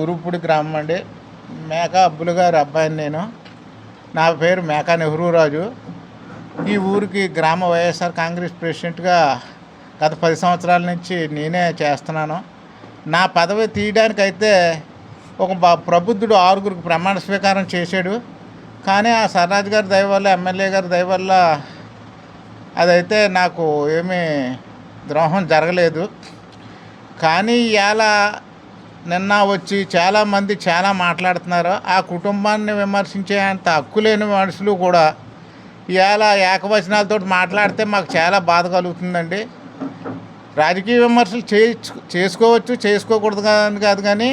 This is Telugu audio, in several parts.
ఊరుపూడి గ్రామం అండి. మేక అబ్బులు గారి అబ్బాయిని నేను. నా పేరు మేకా నెహ్రూరాజు ఈ ఊరికి గ్రామ వైఎస్ఆర్ కాంగ్రెస్ ప్రెసిడెంట్గా గత పది సంవత్సరాల నుంచి నేనే చేస్తున్నాను. నా పదవి తీయడానికైతే ఒక ప్రబుద్ధుడు ఆరుగురికి ప్రమాణ స్వీకారం చేశాడు. కానీ ఆ సర్రాజ్ గారి దయ వల్ల ఎమ్మెల్యే గారి దయ వల్ల అదైతే నాకు ఏమీ ద్రోహం జరగలేదు. కానీ ఇలా నిన్న వచ్చి చాలామంది చాలా మాట్లాడుతున్నారు. ఆ కుటుంబాన్ని విమర్శించే అంత హక్కు లేని మనుషులు కూడా ఇవాళ ఏకవచనాలతో మాట్లాడితే మాకు చాలా బాధ కలుగుతుందండి. రాజకీయ విమర్శలు చే చేసుకోవచ్చు చేసుకోకూడదు అని కాదు కానీ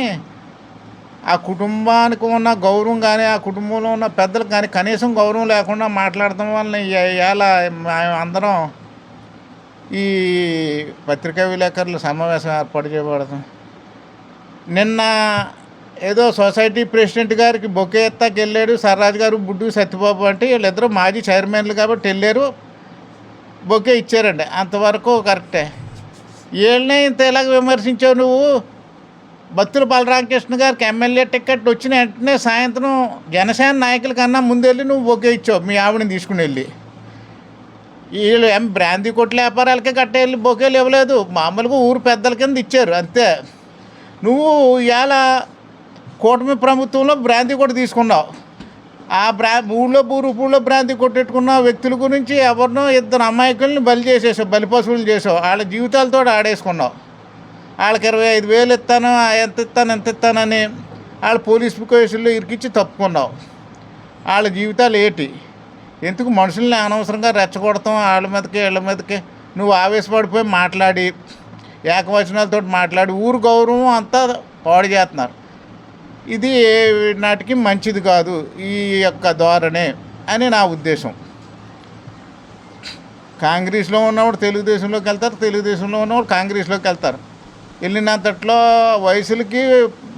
ఆ కుటుంబానికి ఉన్న గౌరవం కానీ ఆ కుటుంబంలో ఉన్న పెద్దలకు కానీ కనీసం గౌరవం లేకుండా మాట్లాడటం వల్ల ఇవాళ మేము అందరం ఈ పత్రికా విలేకరుల సమావేశం ఏర్పాటు చేయబడతాం నిన్న ఏదో సొసైటీ ప్రెసిడెంట్ గారికి బొకే ఎత్తాకి వెళ్ళాడు సర్రాజు గారు బుడ్డు సత్యబాబు అంటే వీళ్ళిద్దరూ మాజీ చైర్మన్లు కాబట్టి వెళ్ళారు బొకే ఇచ్చారండి. అంతవరకు కరెక్టే. వీళ్ళనే ఇంత ఇలాగ విమర్శించావు నువ్వు? బత్తుల బలరామకృష్ణ గారికి ఎమ్మెల్యే టికెట్ వచ్చిన వెంటనే సాయంత్రం జనసేన నాయకుల కన్నా ముందెళ్ళి నువ్వు బొకే ఇచ్చావు మీ ఆవిడని తీసుకుని వెళ్ళి. వీళ్ళు ఏం బ్రాంతి కొట్ల వ్యాపారాలకే కట్ట వెళ్ళి బొకేలు ఇవ్వలేదు. మామూలుగా ఊరు పెద్దల కింద ఇచ్చారు అంతే. నువ్వు ఇవాళ కూటమి ప్రభుత్వంలో బ్రాంతి కూడా తీసుకున్నావు. ఆ బ్రా ఊళ్ళో ఊరు భ్రాంతి కొట్టెట్టుకున్న వ్యక్తుల గురించి ఎవరినో ఇద్దరు అమాయకుల్ని బలి చేసేసావు బలి పశువులు చేసావు వాళ్ళ జీవితాలతో ఆడేసుకున్నావు. వాళ్ళకి ఇరవై ఐదు వేలు ఇస్తాను ఎంత ఇస్తాను ఎంత ఇస్తానని వాళ్ళ పోలీస్ కేసుల్లో ఇరికిచ్చి తప్పుకున్నావు. వాళ్ళ జీవితాలు ఏంటి? ఎందుకు మనుషుల్ని అనవసరంగా రెచ్చగొడతాం? వాళ్ళ మీదకి వీళ్ళ మీదకి నువ్వు ఆవేశపడిపోయి మాట్లాడి ఏకవచనాలతో మాట్లాడి ఊరు గౌరవం అంతా పాడు చేస్తున్నారు. ఇది నాటికి మంచిది కాదు ఈ యొక్క ధోరణే అని నా ఉద్దేశం. కాంగ్రెస్లో ఉన్నవాడు తెలుగుదేశంలోకి వెళ్తారు తెలుగుదేశంలో ఉన్నవాడు కాంగ్రెస్లోకి వెళ్తారు. వెళ్ళినంతట్లో వయసులకి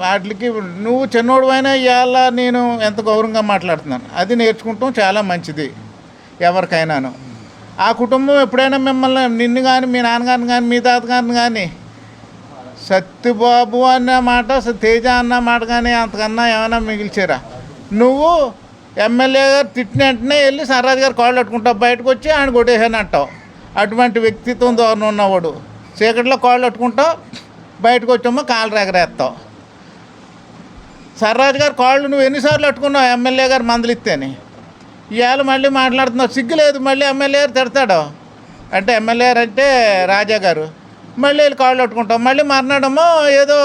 వాటికి నువ్వు చిన్నోడు అయినా ఇవాళ నేను ఎంత గౌరవంగా మాట్లాడుతున్నాను? అది నేర్చుకుంటాం చాలా మంచిది ఎవరికైనాను. ఆ కుటుంబం ఎప్పుడైనా మిమ్మల్ని నిన్ను కానీ మీ నాన్నగారిని కానీ మీ తాతగారిని కానీ సత్యబాబు అన్న మాట తేజ అన్న మాట కానీ అంతకన్నా ఏమైనా మిగిల్చారా? నువ్వు ఎమ్మెల్యే గారు తిట్టిన వెంటనే వెళ్ళి సర్రాజు గారు కాళ్ళు పట్టుకుంటావు బయటకు వచ్చి ఆయన కొట్టేసాను అంటావు అటువంటి వ్యక్తిత్వం ధోరణి ఉన్నవాడు. చీకట్లో కాళ్ళు కట్టుకుంటావు బయటకు వచ్చామో కాళ్ళు రెగరేస్తావు. సర్రాజు గారు కాళ్ళు నువ్వు ఎన్నిసార్లు పట్టుకున్నావు ఎమ్మెల్యే గారు మందులు ఇవాళ మళ్ళీ మాట్లాడుతున్నావు. సిగ్గు లేదు. మళ్ళీ ఎమ్మెల్యే తిడతాడు. అంటే ఎమ్మెల్యే అంటే రాజా గారు. మళ్ళీ వెళ్ళి కాళ్ళు పట్టుకుంటాం. మళ్ళీ మర్నాడమో ఏదో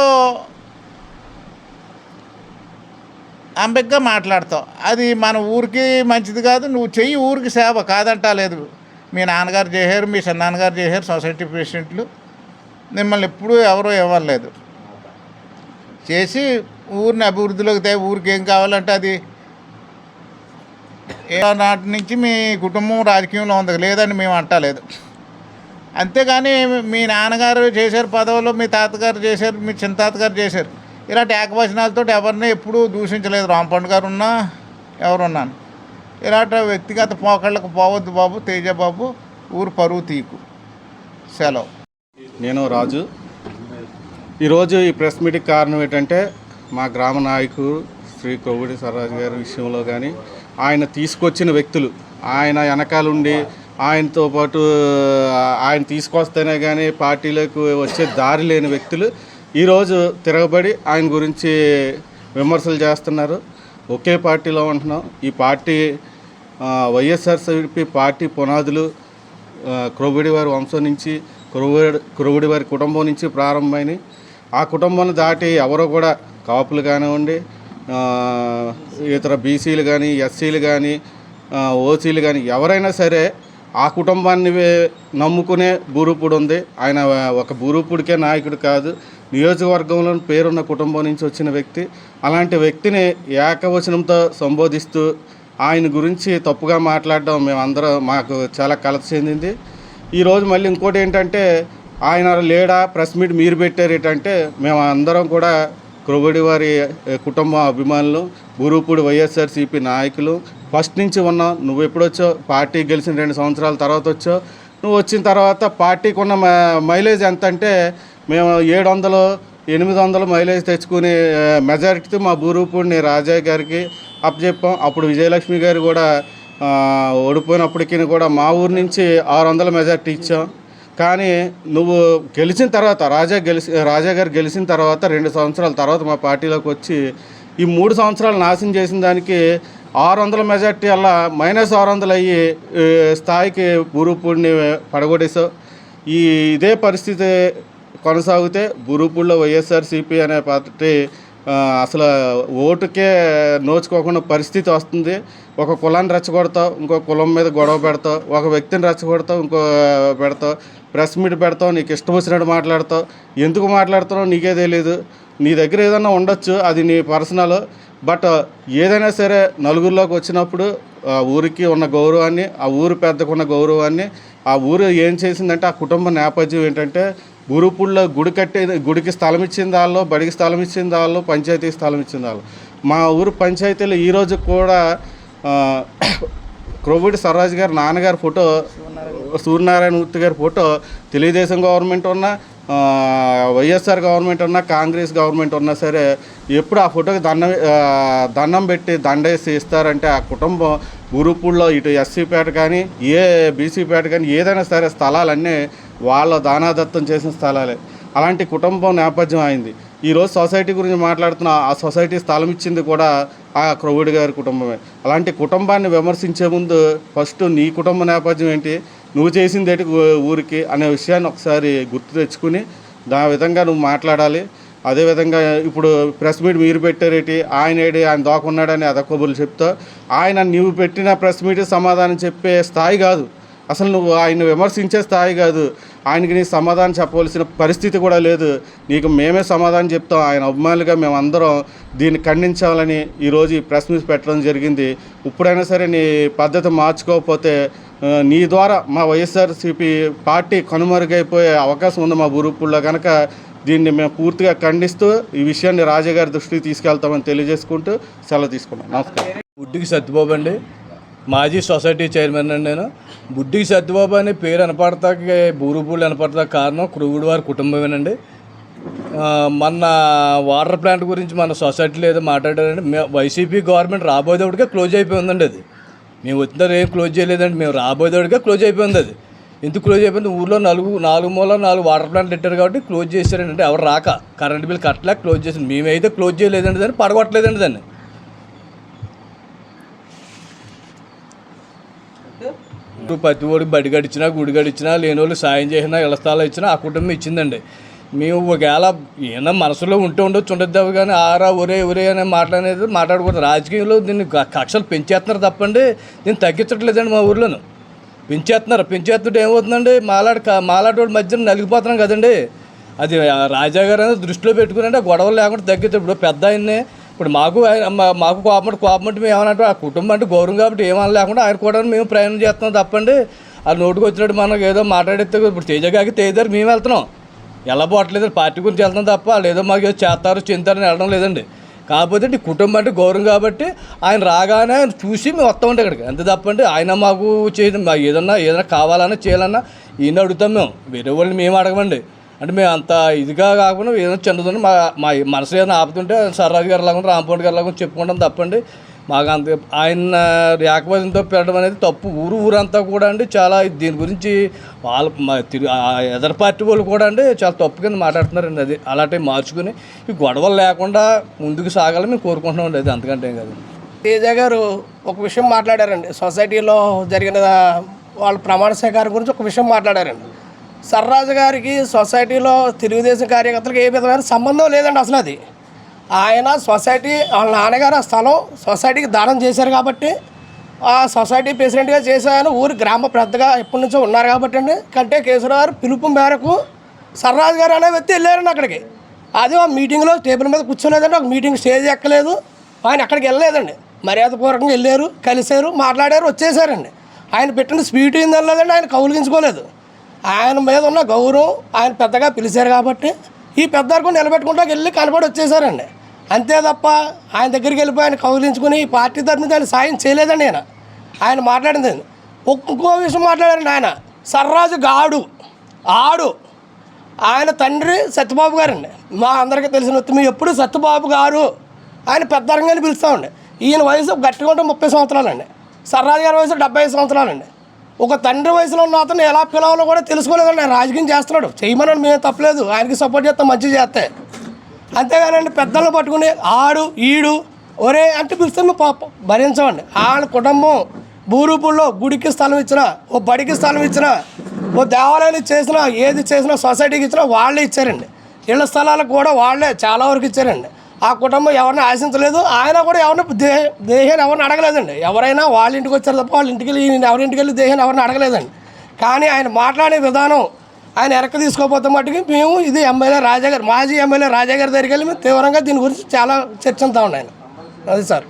అంబెగ్గా మాట్లాడతావు. అది మన ఊరికి మంచిది కాదు. నువ్వు చెయ్యి ఊరికి సేవ కాదంటా లేదు మీ నాన్నగారు చేశారు మీ చిన్నాన్నగారు చేశారు సొసైటీ పేషెంట్లు మిమ్మల్ని ఎప్పుడూ ఎవరూ ఇవ్వలేదు. చేసి ఊరిని అభివృద్ధిలోకి తే ఊరికి ఏం కావాలంటే అది నాటి నుంచి మీ కుటుంబం రాజకీయంలో ఉంది. లేదని మేము అంటలేదు. అంతేగాని మీ నాన్నగారు చేశారు పదవులు మీ తాతగారు చేశారు మీ చిన్న తాతగారు చేశారు. ఇలాంటి ఏకవచనాలతో ఎవరిని ఎప్పుడూ దూషించలేదు. రాంపండు గారు ఉన్నా ఎవరున్నాను ఇలాంటి వ్యక్తిగత పోకళ్ళకు పోవద్దు బాబు తేజ బాబు ఊరు పరువు తీకు. సెలవు. నేను రాజు. ఈరోజు ఈ ప్రెస్ మీట్కి కారణం ఏంటంటే మా గ్రామ నాయకుడు శ్రీ కొవ్వుడి సర్రాజు గారి విషయంలో కానీ ఆయన తీసుకొచ్చిన వ్యక్తులు. ఆయన వెనకాలండి ఆయనతో పాటు ఆయన తీసుకొస్తేనే కానీ పార్టీలకు వచ్చే దారి లేని వ్యక్తులు. ఈరోజు తిరగబడి ఆయన గురించి విమర్శలు చేస్తున్నారు. ఒకే పార్టీలో ఉంటున్నాం. ఈ పార్టీ వైఎస్ఆర్సీపీ పార్టీ పునాదులు ఆ, వారి వంశం నుంచి క్రొవ్వుడి క్రొవ్వుడి వారి కుటుంబం నుంచి ప్రారంభమైనవి ఆ కుటుంబాన్ని దాటి ఎవరో కూడా కాపులు కానివ్వండి ఇతర బీసీలు కానీ ఎస్సీలు కానీ ఓసీలు కానీ ఎవరైనా సరే ఆ కుటుంబాన్ని నమ్ముకునే బూరుపుడు ఉంది. ఆయన ఒక బూరుపుడికే నాయకుడు కాదు. నియోజకవర్గంలో పేరున్న కుటుంబం నుంచి వచ్చిన వ్యక్తి. అలాంటి వ్యక్తిని ఏకవచనంతో సంబోధిస్తూ ఆయన గురించి తప్పుగా మాట్లాడడం మేమందరం మాకు చాలా కలత చెందింది. ఈరోజు మళ్ళీ ఇంకోటి ఏంటంటే ఆయన లేడా? ప్రెస్ మీట్ మీరు పెట్టారు ఏంటంటే మేము అందరం కూడా క్రొబడి వారి కుటుంబ అభిమానులు బురూపూడి వైఎస్ఆర్సీపీ నాయకులు ఫస్ట్ నుంచి ఉన్నాం నువ్వు ఎప్పుడొచ్చో పార్టీ గెలిచిన రెండు సంవత్సరాల తర్వాత వచ్చో నువ్వు వచ్చిన తర్వాత పార్టీకి ఉన్న మ- మైలేజ్ ఎంత అంటే మేము ఏడు వందలు ఎనిమిది వందల మైలేజ్ తెచ్చుకునే మెజారిటీతో మా బూరూపూడిని రాజా గారికి అప్పచెప్పాం అప్పుడు విజయలక్ష్మి గారు కూడా ఓడిపోయినప్పటికీ కూడా మా ఊరు నుంచి ఆరు వందల మెజారిటీ ఇచ్చాం. కానీ నువ్వు గెలిచిన తర్వాత రాజా గెలిచి రాజా గారు గెలిచిన తర్వాత రెండు సంవత్సరాల తర్వాత మా పార్టీలోకి వచ్చి ఈ మూడు సంవత్సరాలు నాశనం చేసిన దానికి ఆరు వందల మెజార్టీ అలా మైనస్ ఆరు వందలు అయ్యి స్థాయికి బూరుపూడిని పడగొట్టేసావు ఈ ఇదే పరిస్థితి కొనసాగితే బురుపూడిలో వైఎస్ఆర్సీపీ అనే పార్టీ అసలు ఓటుకే నోచుకోకుండా పరిస్థితి వస్తుంది. ఒక కులాన్ని రెచ్చగొడతావు ఇంకో కులం మీద గొడవ పెడతావు ఒక వ్యక్తిని రెచ్చగొడతావు ఇంకో పెడతావు. ప్రెస్ మీట్ పెడతావు నీకు ఇష్టం వచ్చినట్టు మాట్లాడతావు. ఎందుకు మాట్లాడుతున్నావు నీకే తెలియదు నీ దగ్గర ఏదైనా ఉండొచ్చు అది నీ పర్సనల్. బట్ ఏదైనా సరే నలుగురిలోకి వచ్చినప్పుడు ఆ ఊరికి ఉన్న గౌరవాన్ని ఆ ఊరు పెద్దకున్న గౌరవాన్ని ఆ ఊరు ఏం చేసిందంటే ఆ కుటుంబ నేపథ్యం ఏంటంటే గురుపుల్లో గుడి కట్టే గుడికి స్థలం ఇచ్చిన దానిలో బడికి స్థలం ఇచ్చిన దాళ్ళు పంచాయతీ స్థలం ఇచ్చిన వాళ్ళు మా ఊరు పంచాయతీలో ఈరోజు కూడా క్రోవిడ్ సర్రాజ్ గారు గారి నాన్నగారి ఫోటో సూర్యనారాయణ మూర్తి గారి ఫోటో తెలుగుదేశం గవర్నమెంట్ ఉన్నా వైఎస్ఆర్ గవర్నమెంట్ ఉన్నా కాంగ్రెస్ గవర్నమెంట్ ఉన్నా సరే ఎప్పుడు ఆ ఫోటోకి దండం దండం పెట్టి దండేసి ఇస్తారంటే ఆ కుటుంబం గురుపూడిలో ఇటు ఎస్సీపేట కానీ ఏ బీసీపేట కానీ ఏదైనా సరే స్థలాలన్నీ వాళ్ళ దానాదత్తం చేసిన స్థలాలే. అలాంటి కుటుంబం నేపథ్యం అయింది. ఈరోజు సొసైటీ గురించి మాట్లాడుతున్న ఆ సొసైటీ స్థలం ఇచ్చింది కూడా ఆ క్రౌడ్ గారి కుటుంబమే. అలాంటి కుటుంబాన్ని విమర్శించే ముందు ఫస్ట్ నీ కుటుంబ నేపథ్యం ఏంటి? నువ్వు చేసింది ఏంటి ఊరికి అనే విషయాన్ని ఒకసారి గుర్తు తెచ్చుకుని దా విధంగా నువ్వు మాట్లాడాలి. అదేవిధంగా ఇప్పుడు ప్రెస్ మీట్ మీరు పెట్టారేటి ఆయన ఏడి ఆయన దాకున్నాడని అదొకబులు చెప్తా. ఆయన నువ్వు పెట్టిన ప్రెస్ మీట్ సమాధానం చెప్పే స్థాయి కాదు. అసలు నువ్వు ఆయన విమర్శించే స్థాయి కాదు. ఆయనకి నీ సమాధానం చెప్పవలసిన పరిస్థితి కూడా లేదు. నీకు మేమే సమాధానం చెప్తాం. ఆయన అభిమానులుగా మేమందరం దీన్ని ఖండించాలని ఈరోజు ఈ ప్రెస్ మీట్ పెట్టడం జరిగింది. ఇప్పుడైనా సరే నీ పద్ధతి మార్చుకోకపోతే నీ ద్వారా మా వైఎస్ఆర్సీపీ పార్టీ కనుమరుగైపోయే అవకాశం ఉంది మా బురుపుల్లో కనుక దీన్ని మేము పూర్తిగా ఖండిస్తూ ఈ విషయాన్ని రాజాగారి దృష్టికి తీసుకెళ్తామని తెలియజేసుకుంటూ సెలవు తీసుకున్నాం. నమస్కారం. బుడ్డికి సత్యబాబు అండి. మాజీ సొసైటీ చైర్మన్ అండి నేను. బుడ్డికి సత్యబాబు అనే పేరు అనపడతాకి బూరుపూళ్ళు అనపడతా కారణం క్రూవుడు వారి కుటుంబమేనండి. మొన్న వాటర్ ప్లాంట్ గురించి మన సొసైటీలో ఏదో మాట్లాడారండి. వైసీపీ గవర్నమెంట్ రాబోయేటప్పటికే క్లోజ్ అయిపోయిందండి అది. మేము వచ్చిన ఏం క్లోజ్ చేయలేదండి. మేము రాబోయేటప్పటికే క్లోజ్ అయిపోయింది అది. ఎందుకు క్లోజ్ అయిపోయింది? ఊర్లో నాలుగు నాలుగు మూల నాలుగు వాటర్ ప్లాంట్లు పెట్టారు కాబట్టి క్లోజ్ చేశారండి అంటే ఎవరు రాక. కరెంట్ బిల్ కట్టలేక క్లోజ్ చేసింది మేమైతే క్లోజ్ చేయలేదండి దాన్ని పడగొట్టలేదండి దాన్ని. ఇప్పుడు ప్రతి ఓడికి బడి గడిచినా గుడి గడిచినా లేని వాళ్ళు సాయం చేసినా ఇళ్ళ స్థలాలు ఇచ్చినా ఆ కుటుంబం ఇచ్చిందండి. మేము ఒకవేళ ఏమైనా మనసులో ఉంటూ ఉండొచ్చు ఉండొద్దావు కానీ ఆరా ఒరే ఒరే అనే మాట్లాడేది మాట్లాడకూడదు. రాజకీయంలో దీన్ని కక్షలు పెంచేస్తున్నారు తప్పండి. దీన్ని తగ్గించట్లేదండి మా ఊర్లోను. పెంచేస్తున్నారు. పెంచేస్తుంటే ఏమవుతుందండి? మాలాడు మాలాడోడి మధ్యన నలిగిపోతున్నాం కదండి. అది ఆ రాజా గారు అనేది దృష్టిలో పెట్టుకుని అంటే గొడవలు లేకుండా తగ్గితే ఇప్పుడు పెద్ద ఆయన్ని. ఇప్పుడు మాకు మా- మాకు కోపం కోపం అంటే మేము ఏమన్నా ఆ కుటుంబం అంటే గౌరవం కాబట్టి ఏమని లేకుండా ఆయన కూడా మేము ప్రయాణం చేస్తున్నాం తప్పండి. ఆ నోటుకు వచ్చినట్టు మనకు ఏదో మాట్లాడితే ఇప్పుడు తేజ కాకి మేము వెళ్తున్నాం. ఎలా పోవట్లేదు పార్టీ గురించి వెళ్తాం తప్ప లేదో మాకు ఏదో చేస్తారు చెందుతారని వెళ్ళడం లేదండి. కాకపోతే ఈ కుటుంబం అంటే గౌరవం కాబట్టి ఆయన రాగానే ఆయన చూసి మేము వస్తామంటే ఇక్కడికి. అంతే తప్పండి ఆయన మాకు చేయదు మా ఏదన్నా ఏదైనా కావాలన్నా చేయాలన్నా ఈయన అడుగుతాం మేము. వేరే వాళ్ళని మేము అడగమండి. అంటే మేము అంత ఇదిగా కాకుండా ఏదైనా చెందుతుంటే మా మా మనసు ఏదైనా ఆపుతుంటే సర్రాజు గారు లాగా రాంపౌండ్ గారు లాగా చెప్పుకుంటాం తప్పండి. మాకు అంత ఆయన ఏకవచనంతో పెట్టడం అనేది తప్పు. ఊరు ఊరంతా కూడా అండి చాలా దీని గురించి వాళ్ళ ఎదర్ పార్టీ వాళ్ళు కూడా అండి చాలా తప్పు కింద మాట్లాడుతున్నారండి అది. అలాంటివి మార్చుకుని ఈ గొడవలు లేకుండా ముందుకు సాగాలని మేము కోరుకుంటున్నామండి అది. అంతకంటే కాదు. తేజ గారు ఒక విషయం మాట్లాడారండి. సొసైటీలో జరిగిన వాళ్ళ ప్రమాణ స్వీకారం గురించి ఒక విషయం మాట్లాడారండి. సర్రాజు గారికి సొసైటీలో తెలుగుదేశం కార్యకర్తలకు ఏ విధమైన సంబంధం లేదండి అసలు అది. ఆయన సొసైటీ వాళ్ళ నాన్నగారు ఆ స్థలం సొసైటీకి దానం చేశారు కాబట్టి ఆ సొసైటీ ప్రెసిడెంట్గా చేశాను ఊరి గ్రామ పెద్దగా ఎప్పటి నుంచో ఉన్నారు కాబట్టి అండి. కంటే కేశవరావు గారు పిలుపు మేరకు సర్రాజు గారు అనే వ్యక్తి వెళ్ళారండి అక్కడికి. అది ఆ మీటింగ్లో టేబుల్ మీద కూర్చోలేదండి ఒక మీటింగ్ స్టేజ్ ఎక్కలేదు. ఆయన అక్కడికి వెళ్ళలేదండి. మర్యాదపూర్వకంగా వెళ్ళారు కలిశారు మాట్లాడారు వచ్చేసారండి. ఆయన పెట్టిన స్వీట్ ఏంది లేదండి ఆయన కౌలిగించుకోలేదు ఆయన మీద ఉన్న గౌరవం ఆయన పెద్దగా పిలిచారు కాబట్టి ఈ పెద్దలకు నిలబెట్టుకుంటా వెళ్ళి కనబడి వచ్చేసారండి. అంతే తప్ప ఆయన దగ్గరికి వెళ్ళిపోయి ఆయన కౌలించుకుని ఈ పార్టీ తరఫున ఆయన సాయం చేయలేదండి ఆయన. ఆయన మాట్లాడింది ఒక్కో విషయం మాట్లాడారండి ఆయన. సర్రాజు గాడు ఆడు. ఆయన తండ్రి సత్యబాబు గారండి. మా అందరికీ తెలిసిన వ్యక్తి. మేము ఎప్పుడు సత్యబాబు గారు ఆయన పెద్దరంగానే పిలుస్తామండి. ఈయన వయసు గట్టిగా ఉంటే ముప్పై సంవత్సరాలండి. సర్రాజు గారి వయసు డెబ్బై ఐదు సంవత్సరాలండి. ఒక తండ్రి వయసులో ఉన్న అతను ఎలా పిలవాలో కూడా తెలుసుకోలేదండి రాజకీయం చేస్తున్నాడు. చేయమని మేము తప్పలేదు. ఆయనకి సపోర్ట్ చేస్తాం మంచిగా చేస్తే. అంతేగానండి పెద్దలను పట్టుకుని ఆడు ఈడు ఒరే అంటే పిలిస్తే మేము పాపం. భరించమండి. వాళ్ళ కుటుంబం భూరూపుల్లో గుడికి స్థలం ఇచ్చినా ఓ బడికి స్థలం ఇచ్చినా ఓ దేవాలయానికి చేసినా ఏది చేసినా సొసైటీకి ఇచ్చినా వాళ్ళే ఇచ్చారండి. ఇళ్ళ స్థలాలకు కూడా వాళ్ళే చాలా వరకు ఇచ్చారండి. ఆ కుటుంబం ఎవరిని ఆశించలేదు. ఆయన కూడా ఎవరిని దే దేహాన్ని ఎవరిని అడగలేదండి. ఎవరైనా వాళ్ళ ఇంటికి వచ్చారు తప్ప వాళ్ళ ఇంటికి వెళ్ళి ఈయన ఎవరింటికి వెళ్ళి దేహాన్ని ఎవరిని అడగలేదండి. కానీ ఆయన మాట్లాడే విధానం ఆయన ఎరక తీసుకోపోతే మట్టుకి మేము ఇది ఎమ్మెల్యే రాజా గారు మాజీ ఎమ్మెల్యే రాజా గారి దగ్గరికి వెళ్ళి మేము తీవ్రంగా దీని గురించి చాలా చర్చిస్తామండి ఆయన అది సార్.